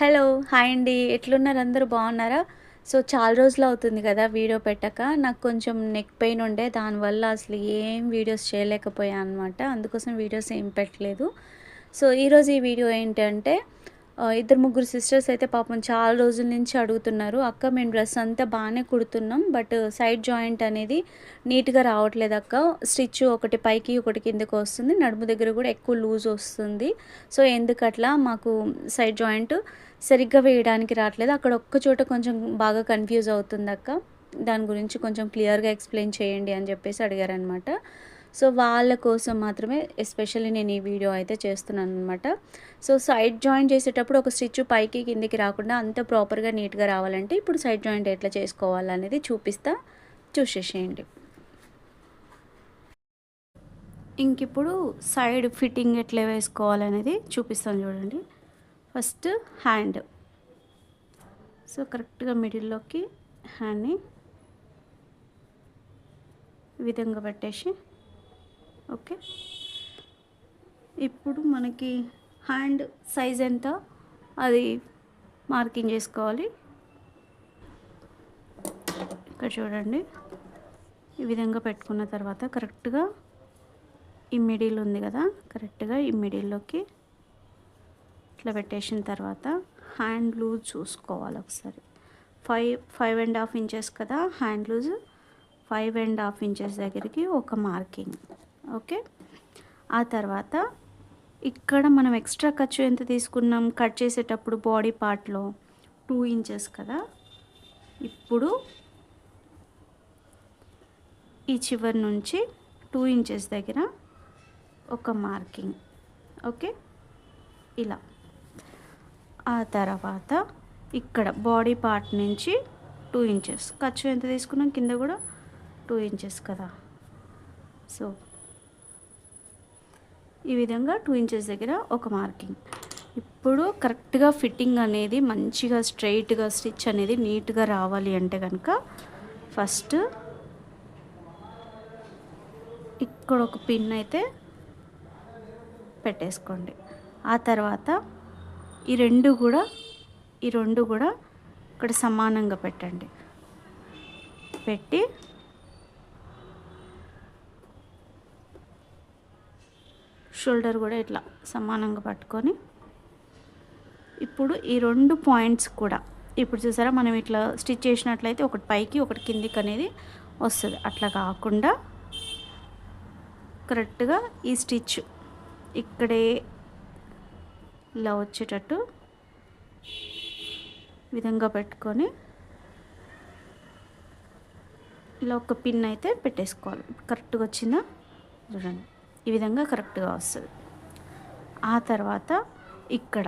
Hello hi అండి. ఎట్లున్నారు? అందరూ బాగున్నారా? సో చాలా రోజులు అవుతుంది కదా వీడియో పెట్టక. నాకు కొంచెం నెక్ పెయిన్ ఉండే దానివల్ల అసలు ఏం వీడియోస్ చేయలేకపోయా అనమాట అందుకోసం వీడియోస్ ఏం పెట్టలేదు. సో ఈరోజు ఈ వీడియో ఏంటంటే ఇద్దరు ముగ్గురు సిస్టర్స్ అయితే పాపం చాలా రోజుల నుంచి అడుగుతున్నారు అక్క మేము డ్రెస్ అంతా బాగానే కుడుతున్నాం బట్ సైడ్ జాయింట్ అనేది నీట్గా రావట్లేదు అక్క. స్టిచ్ ఒకటి పైకి ఒకటి కిందకి వస్తుంది నడుము దగ్గర కూడా ఎక్కువ లూజ్ వస్తుంది. సో ఎందుకట్లా? మాకు సైడ్ జాయింట్ సరిగ్గా వేయడానికి రావట్లేదు. అక్కడ ఒక్క చోట కొంచెం బాగా కన్ఫ్యూజ్ అవుతుంది అక్క. దాని గురించి కొంచెం క్లియర్గా ఎక్స్ప్లెయిన్ చేయండి అని చెప్పేసి అడిగారనమాట సో వాళ్ళ కోసం మాత్రమే ఎస్పెషల్లీ నేను ఈ వీడియో అయితే చేస్తున్నాను అనమాట సో సైడ్ జాయింట్ చేసేటప్పుడు ఒక స్టిచ్ పైకి కిందికి రాకుండా అంత ప్రాపర్గా నీట్గా రావాలంటే ఇప్పుడు సైడ్ జాయింట్ ఎట్లా చేసుకోవాలనేది చూపిస్తా చూసేసేయండి. ఇంకిప్పుడు సైడ్ ఫిట్టింగ్ ఎట్లా వేసుకోవాలనేది చూపిస్తాను చూడండి. First hand. సో కరెక్ట్గా మిడిల్లోకి హ్యాండ్ని విధంగా పెట్టేసి ఓకే. ఇప్పుడు మనకి హ్యాండ్ సైజ్ ఎంత? అది మార్కింగ్ చేసుకోవాలి. ఇక్కడ చూడండి. ఈ విధంగా పెట్టుకున్న తర్వాత కరెక్ట్గా ఈ మిడిల్ ఉంది కదా? కరెక్ట్గా ఈ మిడిల్లోకి ఇట్లా పెట్టేసిన తర్వాత హ్యాండ్ లూజ్ చూసుకోవాలి ఒకసారి. Five five and half inches కదా? Hand loose. Five and half inches దగ్గరికి ఒక మార్కింగ్. ఓకే? ఆ తర్వాత ఇక్కడ మనం ఎక్స్ట్రా ఖర్చు ఎంత తీసుకున్నాం? కట్ చేసేటప్పుడు బాడీ పార్ట్లో టూ ఇంచెస్ కదా? ఇప్పుడు ఈ చివరి నుంచి టూ ఇంచెస్ దగ్గర ఒక మార్కింగ్. ఓకే? ఇలా. ఆ తర్వాత ఇక్కడ బాడీ పార్ట్ నుంచి టూ ఇంచెస్. ఖర్చు ఎంత తీసుకున్నాం? కింద కూడా టూ ఇంచెస్ కదా? సో ఈ విధంగా టూ ఇంచెస్ దగ్గర ఒక మార్కింగ్ ఇప్పుడు కరెక్ట్గా ఫిట్టింగ్ అనేది మంచిగా స్ట్రైట్గా స్టిచ్ అనేది నీట్గా రావాలి అంటే కనుక ఫస్ట్ ఇక్కడ ఒక పిన్ అయితే పెట్టేసుకోండి. ఆ తర్వాత ఈ రెండు కూడా ఈ రెండు కూడా ఇక్కడ సమానంగా పెట్టండి. పెట్టి షోల్డర్ కూడా ఇట్లా సమానంగా పట్టుకొని ఇప్పుడు ఈ రెండు పాయింట్స్ కూడా ఇప్పుడు చూసారా మనం ఇట్లా స్టిచ్ చేసినట్లయితే ఒకటి పైకి ఒకటి కిందికి అనేది వస్తుంది. అట్లా కాకుండా కరెక్ట్గా ఈ స్టిచ్ ఇక్కడే ఇలా వచ్చేటట్టు విధంగా పెట్టుకొని ఇలా ఒక పిన్ అయితే పెట్టేసుకోవాలి. కరెక్ట్గా వచ్చిందా? చూడండి. ఈ విధంగా కరెక్ట్గా వస్తుంది. ఆ తర్వాత ఇక్కడ.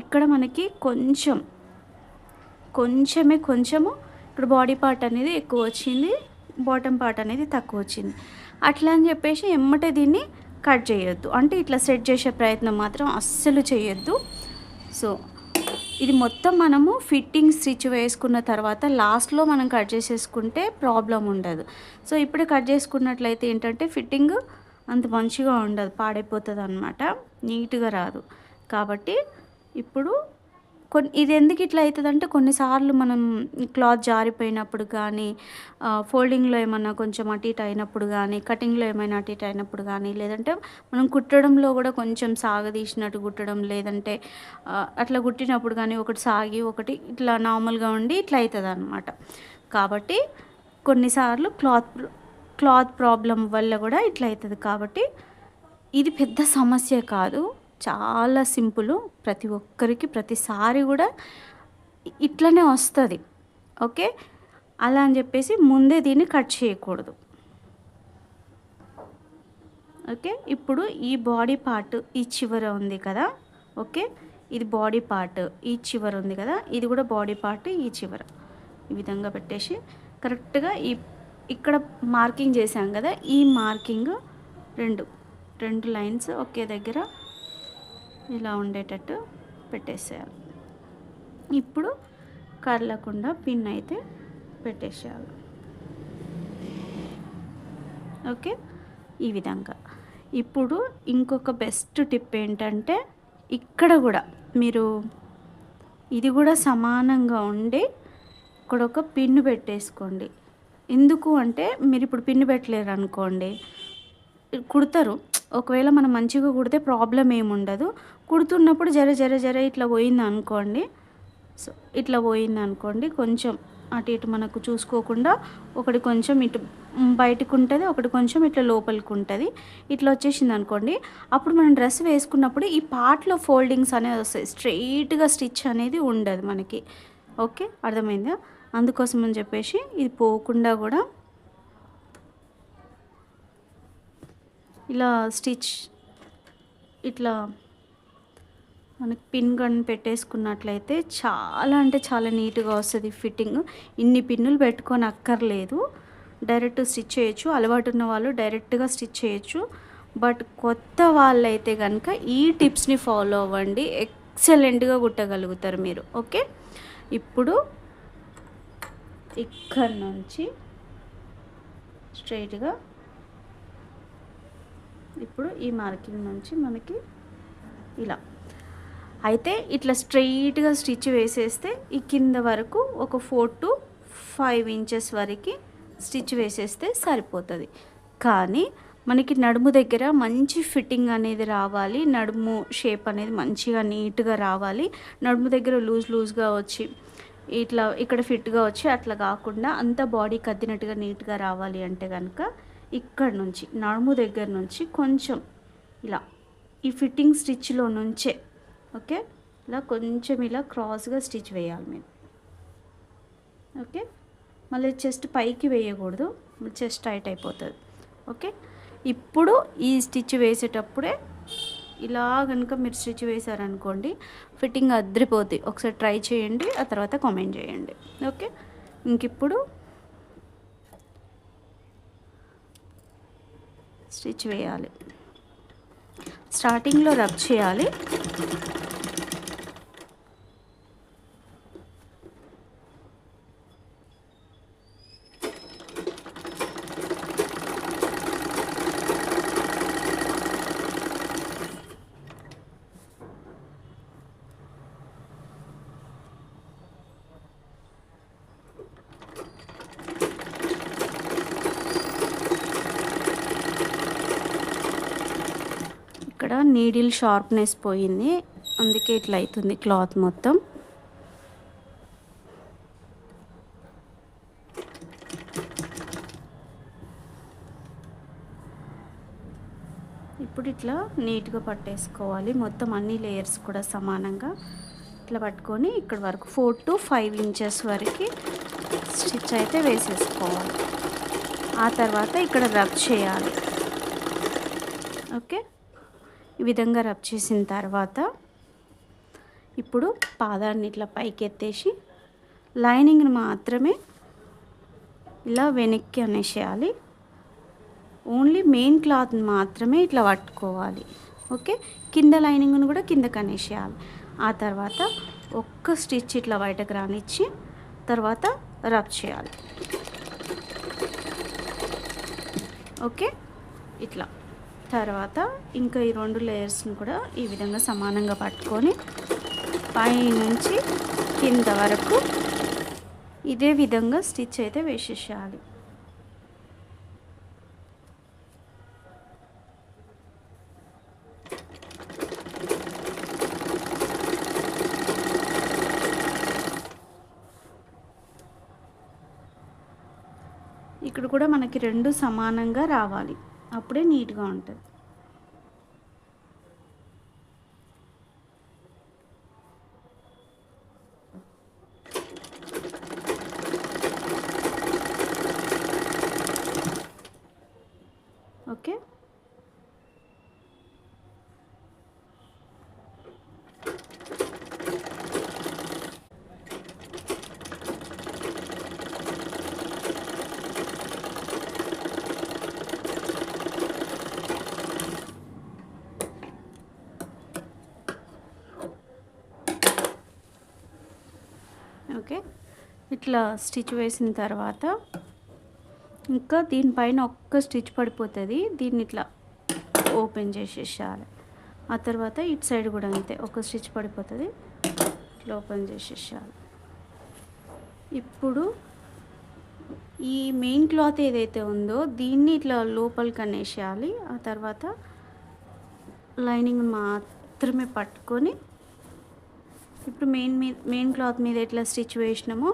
ఇక్కడ మనకి కొంచెం కొంచెమే కొంచెము ఇప్పుడు బాడీ పార్ట్ అనేది ఎక్కువ వచ్చింది బాటమ్ పార్ట్ అనేది తక్కువ వచ్చింది. అట్లా అని చెప్పేసి ఎమ్మటే దీన్ని కట్ చేయొద్దు. అంటే ఇట్లా సెట్ చేసే ప్రయత్నం మాత్రం అస్సలు చేయొద్దు. సో ఇది మొత్తం మనము ఫిట్టింగ్ స్టిచ్ వేసుకున్న తర్వాత లాస్ట్లో మనం కట్ చేసేసుకుంటే ప్రాబ్లం ఉండదు. సో ఇప్పుడు కట్ చేసుకున్నట్లయితే ఏంటంటే ఫిట్టింగ్ అంత మంచిగా ఉండదు పాడైపోతుంది అనమాట నీట్గా రాదు. కాబట్టి ఇప్పుడు కొన్ని ఇది ఎందుకు ఇట్లా అవుతుంది అంటే కొన్నిసార్లు మనం క్లాత్ జారిపోయినప్పుడు కానీ ఫోల్డింగ్లో ఏమైనా కొంచెం అటు ఇటు అయినప్పుడు కానీ కటింగ్లో ఏమైనా అటు ఇటు అయినప్పుడు కానీ లేదంటే మనం కుట్టడంలో కూడా కొంచెం సాగదీసినట్టు కుట్టడం లేదంటే అట్లా కుట్టినప్పుడు కానీ ఒకటి సాగి ఒకటి ఇట్లా నార్మల్గా ఉండి ఇట్లా అవుతుంది అనమాట కాబట్టి కొన్నిసార్లు క్లాత్ క్లాత్ ప్రాబ్లం వల్ల కూడా ఇట్లా అవుతుంది కాబట్టి ఇది పెద్ద సమస్య కాదు. చాలా సింపుల్. ప్రతి ఒక్కరికి ప్రతిసారి కూడా ఇట్లనే వస్తుంది. ఓకే? అలా అని చెప్పేసి ముందే దీన్ని కట్ చేయకూడదు. ఓకే? ఇప్పుడు ఈ బాడీ పార్ట్ ఈ చివర ఉంది కదా? ఓకే? ఇది బాడీ పార్ట్ ఈ చివర ఉంది కదా? ఇది కూడా బాడీ పార్ట్ ఈ చివర. ఈ విధంగా పెట్టేసి కరెక్ట్గా ఈ ఇక్కడ మార్కింగ్ చేసాం కదా ఈ మార్కింగ్ రెండు రెండు లైన్స్ ఒకే దగ్గర ఇలా ఉండేటట్టు పెట్టేసేయాలి. ఇప్పుడు కదలకుండా పిన్ అయితే పెట్టేసేయాలి. ఓకే? ఈ విధంగా. ఇప్పుడు ఇంకొక బెస్ట్ టిప్ ఏంటంటే ఇక్కడ కూడా మీరు ఇది కూడా సమానంగా ఉండి ఇక్కడ ఒక పిన్ను పెట్టేసుకోండి. ఎందుకు అంటే మీరు ఇప్పుడు పిన్ను పెట్టలేరు అనుకోండి కుడతారు. ఒకవేళ మనం మంచిగా కుడితే ప్రాబ్లం ఏముండదు కుడుతున్నప్పుడు జర జర జర ఇట్లా పోయింది అనుకోండి సో ఇట్లా పోయింది అనుకోండి కొంచెం అటు ఇటు మనకు చూసుకోకుండా ఒకటి కొంచెం ఇటు బయటకు ఉంటుంది ఒకటి కొంచెం ఇట్లా లోపలికి ఉంటుంది ఇట్లా వచ్చేసింది అనుకోండి అప్పుడు మనం డ్రెస్ వేసుకున్నప్పుడు ఈ పార్ట్లో ఫోల్డింగ్స్ అనేది వస్తాయి. స్ట్రెయిట్గా స్టిచ్ అనేది ఉండదు మనకి. ఓకే? అర్థమైందా? అందుకోసం అని చెప్పేసి ఇది పోకుండా కూడా ఇలా స్టిచ్ ఇట్లా మనకి పిన్ గన్ పెట్టేసుకున్నట్లయితే చాలా అంటే చాలా నీట్గా వస్తుంది ఫిట్టింగ్. ఇన్ని పిన్నులు పెట్టుకొని అక్కర్లేదు డైరెక్ట్ స్టిచ్ చేయొచ్చు. అలవాటు ఉన్న వాళ్ళు డైరెక్ట్గా స్టిచ్ చేయొచ్చు. బట్ కొత్త వాళ్ళైతే కనుక ఈ టిప్స్ని ఫాలో అవ్వండి. ఎక్సలెంట్గా కుట్టగలుగుతారు మీరు. ఓకే? ఇప్పుడు ఇక్కడ నుంచి స్ట్రైట్గా ఇప్పుడు ఈ మార్కింగ్ నుంచి మనకి ఇలా. అయితే ఇట్లా స్ట్రైట్గా స్టిచ్ వేసేస్తే ఈ కింద వరకు ఒక ఫోర్ టు ఫైవ్ ఇంచెస్ వరకు స్టిచ్ వేసేస్తే సరిపోతుంది. కానీ మనకి నడుము దగ్గర మంచి ఫిట్టింగ్ అనేది రావాలి నడుము షేప్ అనేది మంచిగా నీట్గా రావాలి నడుము దగ్గర లూజ్ లూజ్గా వచ్చి ఇట్లా ఇక్కడ ఫిట్గా వచ్చి అట్లా కాకుండా అంత బాడీ కద్దినట్టుగా నీట్గా రావాలి అంటే కనుక ఇక్కడ నుంచి నడుము దగ్గర నుంచి కొంచెం ఇలా ఈ ఫిట్టింగ్ స్టిచ్లో నుంచే ఓకే? ఇలా కొంచెం ఇలా క్రాస్గా స్టిచ్ వేయాలి మేము. ఓకే? మళ్ళీ చెస్ట్ పైకి వేయకూడదు. చెస్ట్ టైట్ అయిపోతుంది. ఓకే? ఇప్పుడు ఈ స్టిచ్ వేసేటప్పుడే ఇలా కనుక మీరు స్టిచ్ వేశారనుకోండి ఫిట్టింగ్ అద్రిపోద్ది. ఒకసారి ట్రై చేయండి ఆ తర్వాత కామెంట్ చేయండి. ఓకే? ఇంకిప్పుడు స్టిచ్ వేయాలి. స్టార్టింగ్లో రబ్ చేయాలి. ఇక్కడ నీడిల్ షార్ప్నెస్ పోయింది. అందుకే ఇట్లా అవుతుంది క్లాత్ మొత్తం. ఇప్పుడు ఇట్లా నీట్గా పట్టేసుకోవాలి. మొత్తం అన్ని లేయర్స్ కూడా సమానంగా ఇట్లా పట్టుకొని ఇక్కడ వరకు ఫోర్ టు ఫైవ్ ఇంచెస్ వరకు స్టిచ్ అయితే వేసేసుకోవాలి. ఆ తర్వాత ఇక్కడ రబ్ చేయాలి. ఓకే? ఈ విధంగా రబ్ చేసిన తర్వాత ఇప్పుడు పాదాన్ని ఇట్లా పైకి ఎత్తేసి లైనింగ్ని మాత్రమే ఇలా వెనక్కి అనేసేయాలి. ఓన్లీ మెయిన్ క్లాత్ని మాత్రమే ఇట్లా పట్టుకోవాలి. ఓకే? కింద లైనింగ్ను కూడా కిందకి అనేసేయాలి. ఆ తర్వాత ఒక్క స్టిచ్ ఇట్లా బయటకు రానిచ్చి తర్వాత రబ్ చేయాలి. ఓకే? ఇట్లా. తర్వాత ఇంకా ఈ రెండు లేయర్స్ని కూడా ఈ విధంగా సమానంగా పట్టుకొని పైనుంచి కింద వరకు ఇదే విధంగా స్టిచ్ అయితే వేసేసేయాలి. ఇక్కడ కూడా మనకి రెండు సమానంగా రావాలి. అప్పుడే నీట్గా ఉంటుంది. ఓకే? ఇట్లా స్టిచ్ వేసిన తర్వాత ఇంకా దీనిపైన ఒక్క స్టిచ్ పడిపోతుంది. దీన్ని ఇట్లా ఓపెన్ చేసేసేయాలి. ఆ తర్వాత ఇటు సైడ్ కూడా అంతే ఒక స్టిచ్ పడిపోతుంది. ఇట్లా ఓపెన్ చేసేసేయాలి. ఇప్పుడు ఈ మెయిన్ క్లాత్ ఏదైతే ఉందో దీన్ని ఇట్లా లోపలికి అనేసేయాలి ఆ తర్వాత లైనింగ్ మాత్రమే పట్టుకొని ఇప్పుడు మెయిన్ మీద మెయిన్ క్లాత్ మీద ఎట్లా స్టిచ్ వేసినామో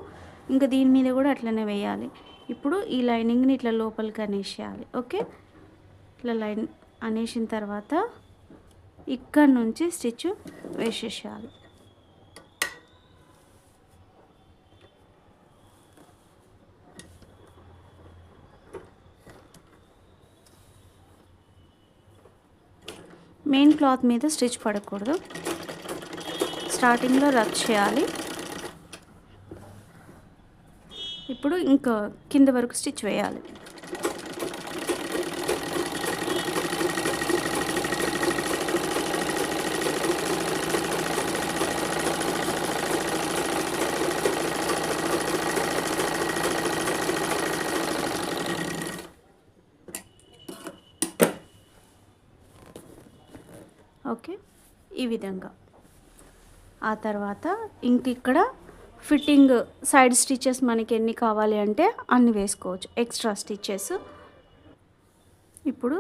ఇంకా దీని మీద కూడా అట్లనే వేయాలి. ఇప్పుడు ఈ లైనింగ్ని ఇట్లా లోపలికి అనేసేయాలి ఓకే? ఇట్లా లైన్ అనేసిన తర్వాత ఇక్కడ నుంచి స్టిచ్ వేసేసేయాలి. మెయిన్ క్లాత్ మీద స్టిచ్ పడకూడదు. స్టార్టింగ్లో రబ్ చేయాలి. ఇప్పుడు ఇంకా కింద వరకు స్టిచ్ వేయాలి. ఓకే ఈ విధంగా. ఆ తర్వాత ఇంక ఇక్కడ ఫిట్టింగ్ సైడ్ స్టిచెస్ మనకి ఎన్ని కావాలి అంటే అన్ని వేసుకోవచ్చు. ఎక్స్ట్రా స్టిచెస్ ఇప్పుడు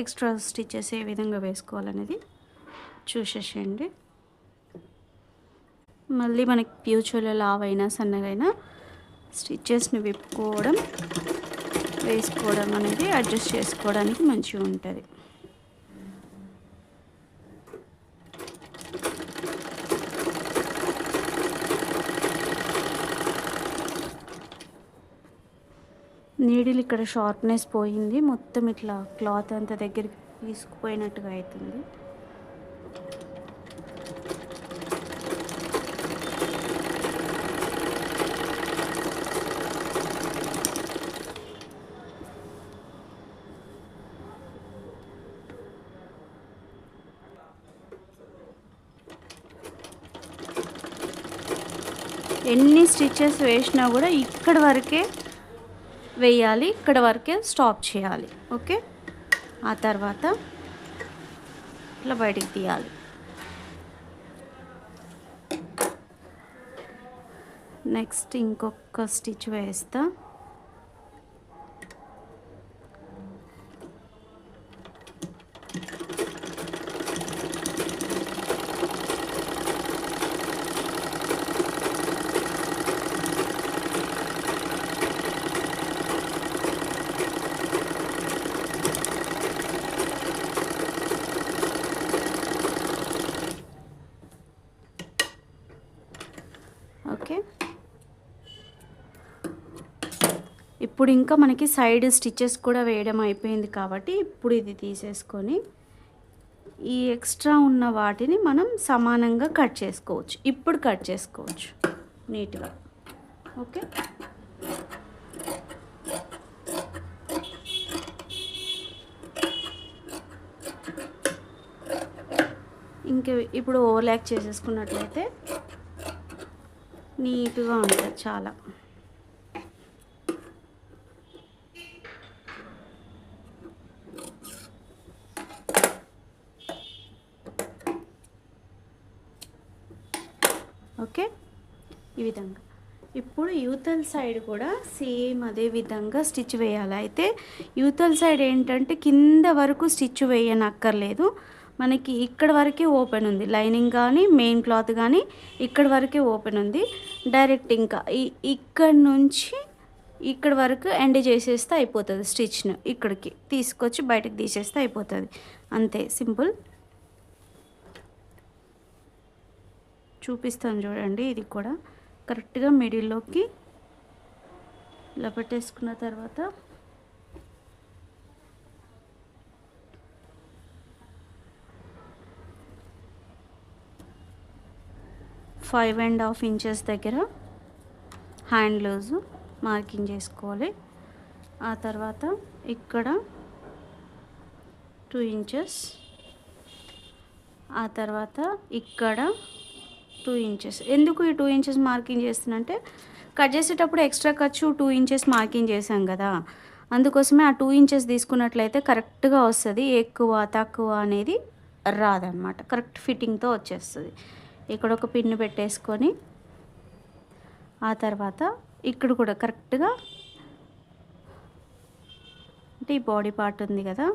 ఎక్స్ట్రా స్టిచెస్ ఏ విధంగా వేసుకోవాలనేది చూసేసేయండి. మళ్ళీ మనకి ఫ్యూచర్లో లావైనా సన్నగైనా స్టిచెస్ని విప్పుకోవడం వేసుకోవడం అనేది అడ్జస్ట్ చేసుకోవడానికి మంచిగా ఉంటుంది నీడిల్ ఇక్కడ షార్ప్నెస్ పోయింది. మొత్తం ఇట్లా క్లాత్ అంత దగ్గరికి తీసుకుపోయినట్టుగా అవుతుంది ఎన్ని స్టిచెస్ వేసినా కూడా ఇక్కడ వరకే వేయాలి. ఇక్కడ వరకే స్టాప్ చేయాలి. ఓకే? ఆ తర్వాత ఇట్లా బయటికి తీయాలి. నెక్స్ట్ ఇంకొక స్టిచ్ వేస్తా ఓకే ఇప్పుడు ఇంకా మనకి సైడ్ స్టిచెస్ కూడా వేయడం అయిపోయింది కాబట్టి ఇప్పుడు ఇది తీసేసుకొని ఈ ఎక్స్ట్రా ఉన్న వాటిని మనం సమానంగా కట్ చేసుకోవచ్చు. ఇప్పుడు కట్ చేసుకోవచ్చు. నీట్గా. ఓకే? ఇంకా ఇప్పుడు ఓవర్లాక్ చేసేసుకున్నట్లయితే నీట్గా ఉంటుంది చాలా ఓకే ఈ విధంగా. ఇప్పుడు యూతల్ సైడ్ కూడా సేమ్ అదే విధంగా స్టిచ్ వేయాలి. అయితే యూతల్ సైడ్ ఏంటంటే కింద వరకు స్టిచ్ వేయనక్కర్లేదు. మనకి ఇక్కడ వరకే ఓపెన్ ఉంది. లైనింగ్ కానీ మెయిన్ క్లాత్ కానీ ఇక్కడ వరకే ఓపెన్ ఉంది. డైరెక్ట్ ఇంకా ఈ- ఇక్కడ నుంచి ఇక్కడ వరకు ఎండ్ చేసేస్తే అయిపోతుంది స్టిచ్ను ఇక్కడికి. తీసుకొచ్చి బయటకు తీసేస్తే అయిపోతుంది. అంతే. సింపుల్. చూపిస్తాను చూడండి ఇది కూడా. కరెక్ట్గా మిడిల్లోకి ఇలా పెట్టేసుకున్న తర్వాత ఫైవ్ అండ్ హాఫ్ ఇంచెస్ దగ్గర హ్యాండ్ లూజు మార్కింగ్ చేసుకోవాలి. ఆ తర్వాత ఇక్కడ టూ ఇంచెస్. ఆ తర్వాత ఇక్కడ టూ ఇంచెస్ ఎందుకు ఈ టూ ఇంచెస్ మార్కింగ్ చేస్తున్నంటే కట్ చేసేటప్పుడు ఎక్స్ట్రా ఖర్చు టూ ఇంచెస్ మార్కింగ్ చేసాం కదా. అందుకోసమే ఆ టూ ఇంచెస్ తీసుకున్నట్లయితే కరెక్ట్గా వస్తుంది ఎక్కువ తక్కువ అనేది రాదనమాట కరెక్ట్ ఫిట్టింగ్తో వచ్చేస్తుంది. ఇక్కడ ఒక పిన్ను పెట్టేసుకొని ఆ తర్వాత ఇక్కడ కూడా కరెక్ట్గా అంటే ఈ బాడీ పార్ట్ ఉంది కదా.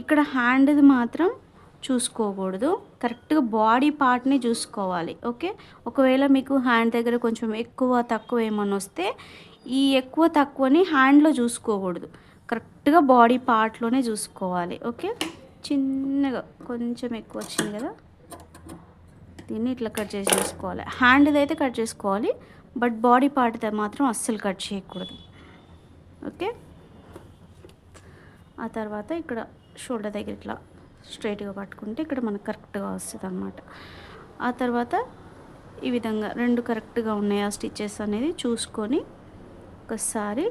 ఇక్కడ హ్యాండ్ది మాత్రం చూసుకోకూడదు. కరెక్ట్గా బాడీ పార్ట్ని చూసుకోవాలి. ఓకే? ఒకవేళ మీకు హ్యాండ్ దగ్గర కొంచెం ఎక్కువ తక్కువ ఏమన్నా వస్తే ఈ ఎక్కువ తక్కువని హ్యాండ్లో చూసుకోకూడదు. కరెక్ట్గా బాడీ పార్ట్లోనే చూసుకోవాలి. ఓకే? చిన్నగా కొంచెం ఎక్కువ వచ్చింది కదా? దీన్ని ఇట్లా కట్ చేసి చేసుకోవాలి. హ్యాండ్ది అయితే కట్ చేసుకోవాలి. బట్ బాడీ పార్ట్ది మాత్రం అస్సలు కట్ చేయకూడదు. ఓకే? ఆ తర్వాత ఇక్కడ షోల్డర్ దగ్గర ఇట్లా స్ట్రైట్గా పట్టుకుంటే ఇక్కడ మనకు కరెక్ట్గా వస్తుంది అనమాట ఆ తర్వాత ఈ విధంగా రెండు కరెక్ట్గా ఉన్నాయి ఆ స్టిచ్చెస్ అనేది చూసుకొని ఒకసారి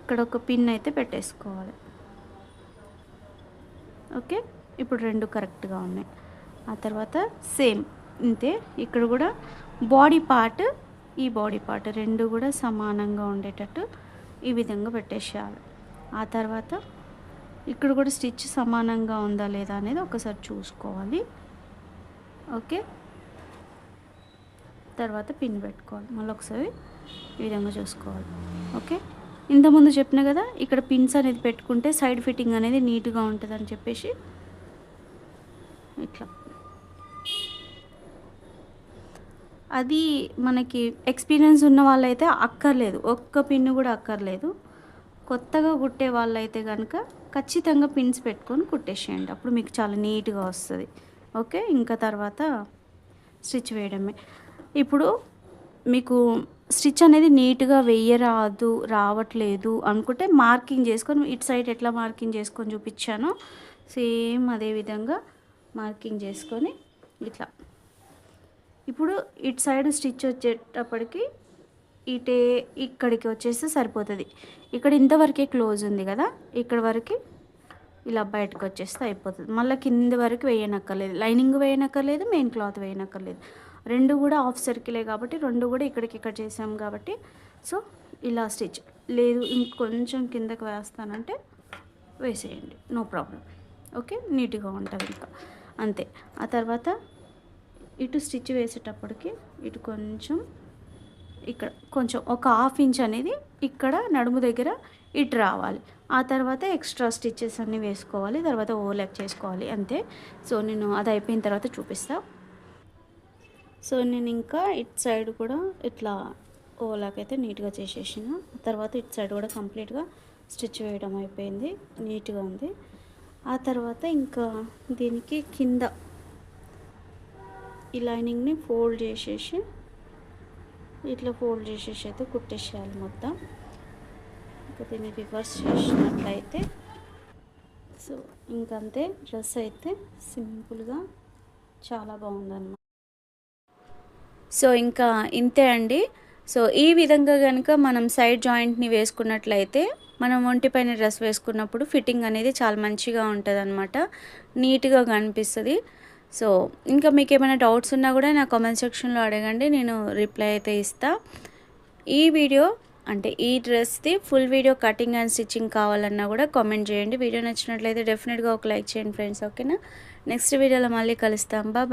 ఇక్కడ ఒక పిన్ అయితే పెట్టేసుకోవాలి. ఓకే? ఇప్పుడు రెండు కరెక్ట్గా ఉన్నాయి. ఆ తర్వాత సేమ్ ఇంతే. ఇక్కడ కూడా బాడీ పార్ట్ ఈ బాడీ పార్ట్ రెండు కూడా సమానంగా ఉండేటట్టు ఈ విధంగా పెట్టేసేయాలి. ఆ తర్వాత ఇక్కడ కూడా స్టిచ్ సమానంగా ఉందా లేదా అనేది ఒకసారి చూసుకోవాలి. ఓకే? తర్వాత పిన్ పెట్టుకోవాలి. మళ్ళీ ఒకసారి ఈ విధంగా చూసుకోవాలి. ఓకే? ఇంతకుముందు చెప్పిన కదా ఇక్కడ పిన్స్ అనేది పెట్టుకుంటే సైడ్ ఫిట్టింగ్ అనేది నీట్గా ఉంటుంది అని చెప్పేసి ఇట్లా. అది మనకి ఎక్స్పీరియన్స్ ఉన్న వాళ్ళైతే అక్కర్లేదు. ఒక్క పిన్ను కూడా అక్కర్లేదు. కొత్తగా కుట్టే వాళ్ళైతే కనుక ఖచ్చితంగా పిన్స్ పెట్టుకొని కుట్టేసేయండి. అప్పుడు మీకు చాలా నీట్గా వస్తుంది. ఓకే? ఇంకా తర్వాత స్టిచ్ వేయడమే. ఇప్పుడు మీకు స్టిచ్ అనేది నీట్గా వెయ్యరాదు రావట్లేదు అనుకుంటే మార్కింగ్ చేసుకొని ఇటు సైడ్ ఎట్లా మార్కింగ్ చేసుకొని చూపించానో సేమ్ అదే విధంగా మార్కింగ్ చేసుకొని ఇట్లా. ఇప్పుడు ఇటు సైడ్ స్టిచ్ వచ్చేటప్పటికి ఇటే ఇక్కడికి వచ్చేస్తే సరిపోతుంది. ఇక్కడ ఇంతవరకే క్లోజ్ ఉంది కదా ఇక్కడ వరకు ఇలా బయటకు వచ్చేస్తే అయిపోతుంది. మళ్ళీ కింద వరకు వేయనక్కర్లేదు. లైనింగ్ వేయనక్కర్లేదు మెయిన్ క్లాత్ వేయనక్కర్లేదు. రెండు కూడా హాఫ్ సర్కిలే కాబట్టి రెండు కూడా ఇక్కడికి ఇక్కడ చేసాం కాబట్టి సో ఇలా స్టిచ్. లేదు ఇంకొంచెం కిందకి వేస్తానంటే వేసేయండి నో ప్రాబ్లం. ఓకే? నీట్గా ఉంటుంది ఇంకా. అంతే. ఆ తర్వాత ఇటు స్టిచ్ వేసేటప్పటికి ఇటు కొంచెం ఇక్కడ కొంచెం ఒక హాఫ్ ఇంచ్ అనేది ఇక్కడ నడుము దగ్గర ఇటు రావాలి. ఆ తర్వాత ఎక్స్ట్రా స్టిచ్చెస్ అన్నీ వేసుకోవాలి తర్వాత ఓవర్లాప్ చేసుకోవాలి అంతే. సో నేను అది అయిపోయిన తర్వాత చూపిస్తా. సో నేను ఇంకా ఇటు సైడ్ కూడా ఇట్లా ఓవర్లాప్ అయితే నీట్గా చేసేసిన. తర్వాత ఇటు సైడ్ కూడా కంప్లీట్గా స్టిచ్ వేయడం అయిపోయింది. నీట్గా ఉంది. ఆ తర్వాత ఇంకా దీనికి కింద ఈ లైనింగ్ని ఫోల్డ్ చేసేసి ఇట్లా ఫోల్డ్ చేసేసి అయితే కుట్టేసేయాలి మొత్తం. ఇంకా దీన్ని రివర్స్ చేసినట్లయితే. సో ఇంకంతే. డ్రెస్ అయితే సింపుల్గా చాలా బాగుందన్నమాట. సో ఇంకా ఇంతే అండి. సో ఈ విధంగా కనుక మనం సైడ్ జాయింట్ని వేసుకున్నట్లయితే మనం ఒంటిపైన డ్రెస్ వేసుకున్నప్పుడు ఫిట్టింగ్ అనేది చాలా మంచిగా ఉంటుంది అనమాట నీట్గా కనిపిస్తుంది. సో ఇంకా మీకు ఏమైనా డౌట్స్ ఉన్నా కూడా నా కామెంట్ సెక్షన్లో అడగండి నేను రిప్లై అయితే ఇస్తా. ఈ వీడియో అంటే ఈ డ్రెస్ది full video cutting and stitching కావాలన్నా కూడా కామెంట్ చేయండి. వీడియో నచ్చినట్లయితే డెఫినెట్గా ఒక లైక్ చేయండి ఫ్రెండ్స్ ఓకేనా నెక్స్ట్ వీడియోలో మళ్ళీ కలుస్తాం. బాయ్